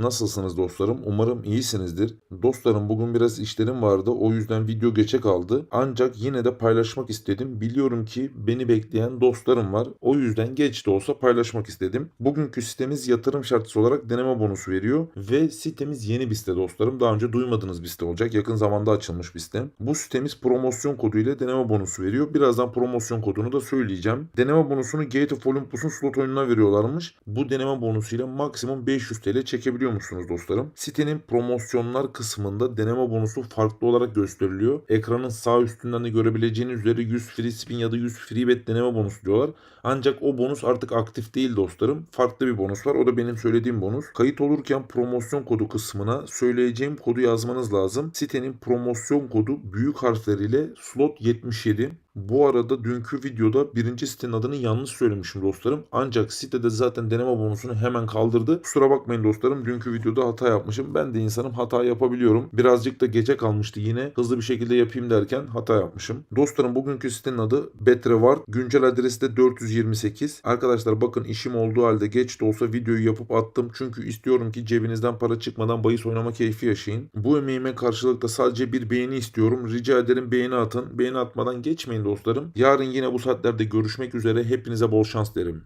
Nasılsınız dostlarım? Umarım iyisinizdir. Dostlarım bugün biraz işlerim vardı. O yüzden video geçe kaldı. Ancak yine de paylaşmak istedim. Biliyorum ki beni bekleyen dostlarım var. O yüzden geç de olsa paylaşmak istedim. Bugünkü sitemiz yatırım şartısı olarak deneme bonusu veriyor. Ve sitemiz yeni bir site dostlarım. Daha önce duymadığınız bir site olacak. Yakın zamanda açılmış bir site. Bu sitemiz promosyon kodu ile deneme bonusu veriyor. Birazdan promosyon kodunu da söyleyeceğim. Deneme bonusunu Gate of Olympus'un slot oyununa veriyorlarmış. Bu deneme bonusuyla maksimum 500 TL çekebiliyor musunuz dostlarım? Sitenin promosyonlar kısmında deneme bonusu farklı olarak gösteriliyor. Ekranın sağ üstünden de görebileceğiniz üzere 100 free spin ya da 100 free bet deneme bonusu diyorlar. Ancak o bonus artık aktif değil dostlarım. Farklı bir bonus var. O da benim söylediğim bonus. Kayıt olurken promosyon kodu kısmına söyleyeceğim kodu yazmanız lazım. Sitenin promosyon kodu büyük harfleriyle slot 77. Bu arada dünkü videoda birinci sitenin adını yanlış söylemişim dostlarım. Ancak sitede zaten deneme bonusunu hemen kaldırdı. Kusura bakmayın dostlarım. Dünkü videoda hata yapmışım. Ben de insanım hata yapabiliyorum. Birazcık da gece kalmıştı yine. Hızlı bir şekilde yapayım derken hata yapmışım. Dostlarım bugünkü sitenin adı Betrevart. Güncel adresi de 428. Arkadaşlar bakın işim olduğu halde geç de olsa videoyu yapıp attım. Çünkü istiyorum ki cebinizden para çıkmadan bahis oynama keyfi yaşayın. Bu emeğime karşılık da sadece bir beğeni istiyorum. Rica ederim beğeni atın. Beğeni atmadan geçmeyin dostlarım. Yarın yine bu saatlerde görüşmek üzere. Hepinize bol şans derim.